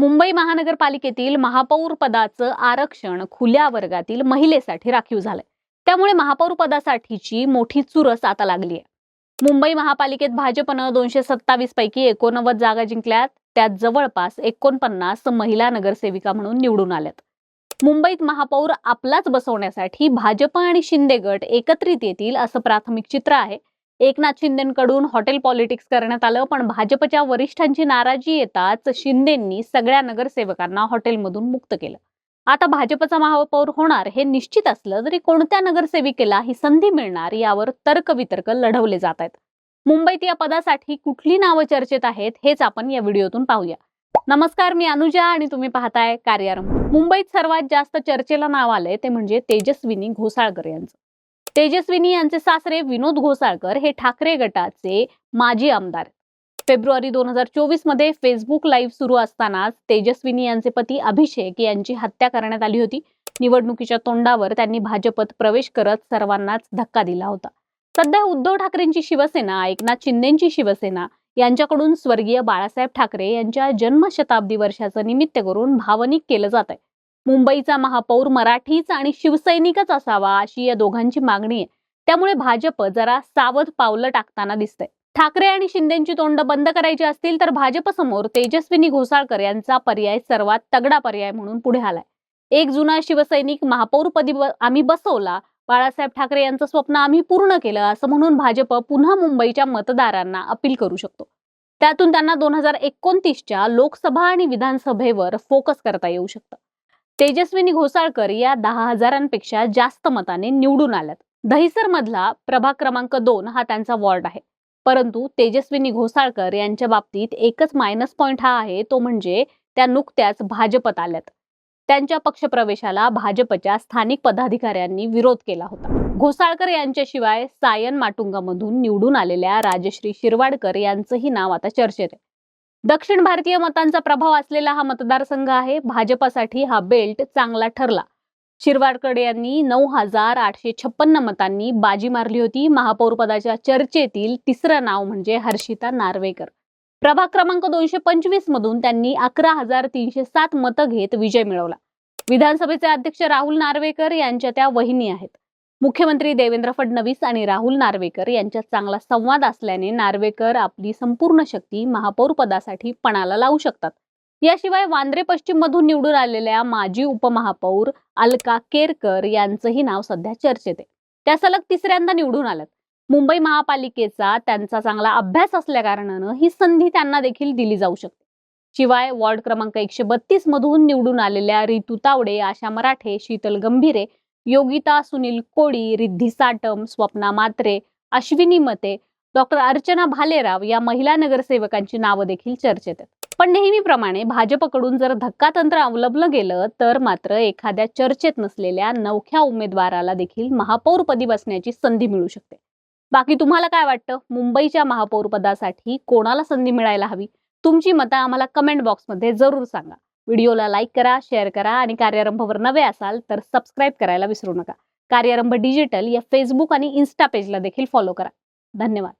मुंबई महानगरपालिकेतील महापौर पदाचं आरक्षण खुल्या वर्गातील महिलेसाठी राखीव झालंय. त्यामुळे महापौर पदासाठीची मोठी चुरस आता लागली आहे मुंबई महापालिकेत भाजपनं दोनशे सत्तावीस पैकी एकोणनव्वद जागा जिंकल्यात. त्यात जवळपास एकोणपन्नास महिला नगरसेविका म्हणून निवडून आल्यात. मुंबईत महापौर आपलाच बसवण्यासाठी भाजप आणि शिंदे गट एकत्रित येतील असं प्राथमिक चित्र आहे. एकनाथ शिंदेकडून हॉटेल पॉलिटिक्स करण्यात आलं पण भाजपच्या वरिष्ठांची नाराजी येताच शिंदेंनी सगळ्या नगरसेवकांना हॉटेलमधून मुक्त केलं. आता भाजपचा महापौर होणार हे निश्चित असलं तरी कोणत्या नगरसेविकेला ही संधी मिळणार यावर तर्कवितर्क लढवले जात आहेत. मुंबईत या पदासाठी कुठली नावं चर्चेत आहेत हेच आपण या व्हिडिओतून पाहूया. नमस्कार मी अनुजा आणि तुम्ही पाहताय कार्यारंभ. मुंबईत सर्वात जास्त चर्चेला नाव आलंय ते म्हणजे तेजस्विनी घोसाळकर यांचं. तेजस्विनी यांचे सासरे विनोद घोसाळकर हे ठाकरे गटाचे माजी आमदार. फेब्रुवारी दोन हजार चोवीसमध्ये फेसबुक लाईव्ह सुरू असतानाच तेजस्विनी यांचे पती अभिषेक यांची हत्या करण्यात आली होती. निवडणुकीच्या तोंडावर त्यांनी भाजपत प्रवेश करत सर्वांनाच धक्का दिला होता. सध्या उद्धव ठाकरेंची शिवसेना एकनाथ शिंदेची शिवसेना यांच्याकडून स्वर्गीय बाळासाहेब ठाकरे यांच्या जन्मशताब्दी वर्षाचं निमित्त करून भावनिक केलं जात आहे मुंबईचा महापौर मराठीच आणि शिवसैनिकच असावा अशी या दोघांची मागणी आहे. त्यामुळे भाजप जरा सावध पावलं टाकताना दिसतंय. ठाकरे आणि शिंदेची तोंड बंद करायची असतील तर भाजपसमोर तेजस्विनी घोसाळकर यांचा पर्याय सर्वात तगडा पर्याय म्हणून पुढे आलाय. एक जुना शिवसैनिक महापौरपदी आम्ही बसवला बाळासाहेब ठाकरे यांचं स्वप्न आम्ही पूर्ण केलं असं म्हणून भाजप पुन्हा मुंबईच्या मतदारांना अपील करू शकतो. त्यातून त्यांना दोन हजार एकोणतीसच्या लोकसभा आणि विधानसभेवर फोकस करता येऊ शकतं. तेजस्विनी घोसाळकर या दहा हजारांपेक्षा जास्त मताने निवडून आल्यात. दहिसर मधला प्रभाग क्रमांक दोन हा त्यांचा वॉर्ड आहे. परंतु तेजस्विनी घोसाळकर यांच्या बाबतीत एकच मायनस पॉइंट हा आहे तो म्हणजे त्या नुकत्याच भाजपत आल्यात. त्यांच्या पक्षप्रवेशाला भाजपच्या स्थानिक पदाधिकाऱ्यांनी विरोध केला होता. घोसाळकर यांच्याशिवाय सायन माटुंगामधून निवडून आलेल्या राजश्री शिरवाडकर यांचंही नाव आता चर्चेत आहे. दक्षिण भारतीय मतांचा प्रभाव असलेला हा मतदारसंघ आहे. भाजपासाठी हा बेल्ट चांगला ठरला. शिरवाडकडे यांनी नऊ हजार आठशे छप्पन्न मतांनी बाजी मारली होती. महापौरपदाच्या चर्चेतील तिसरं नाव म्हणजे हर्षिता नार्वेकर. प्रभाग क्रमांक दोनशे पंचवीस मधून त्यांनी अकरा हजार तीनशे सात मतं घेत विजय मिळवला. विधानसभेचे अध्यक्ष राहुल नार्वेकर यांच्या त्या वहिनी आहेत. मुख्यमंत्री देवेंद्र फडणवीस आणि राहुल नार्वेकर यांच्यात चांगला संवाद असल्याने नार्वेकर आपली संपूर्ण शक्ती महापौर पदासाठी पणाला लावू शकतात. याशिवाय वांद्रे पश्चिम मधून निवडून आलेल्या माजी उपमहापौर अलका केरकर यांचंही नाव सध्या चर्चेत आहे. त्या सलग तिसऱ्यांदा निवडून आल्यात. मुंबई महापालिकेचा त्यांचा चांगला अभ्यास असल्या कारणानं ही संधी त्यांना देखील दिली जाऊ शकते. शिवाय वॉर्ड क्रमांक एकशे बत्तीस मधून निवडून आलेल्या रितू तावडे आशा मराठे शीतल गंभीरे योगिता सुनील कोळी रिद्धी साटम स्वप्ना मात्रे अश्विनी मते डॉक्टर अर्चना भालेराव या महिला नगरसेवकांची नावं देखील चर्चेत आहेत. पण नेहमीप्रमाणे भाजपकडून जर धक्कातंत्र अवलंबलं गेलं तर मात्र एखाद्या चर्चेत नसलेल्या नवख्या उमेदवाराला देखील महापौरपदी बसण्याची संधी मिळू शकते. बाकी तुम्हाला काय वाटतं? मुंबईच्या महापौरपदासाठी कोणाला संधी मिळायला हवी? तुमची मतं आम्हाला कमेंट बॉक्समध्ये जरूर सांगा. व्हिडिओला लाईक करा शेअर करा आणि कार्यारंभवर नवे असाल तर सबस्क्राईब करायला विसरू नका. कार्यारंभ डिजिटल या फेसबुक आणि इन्स्टा पेजला देखील फॉलो करा. धन्यवाद.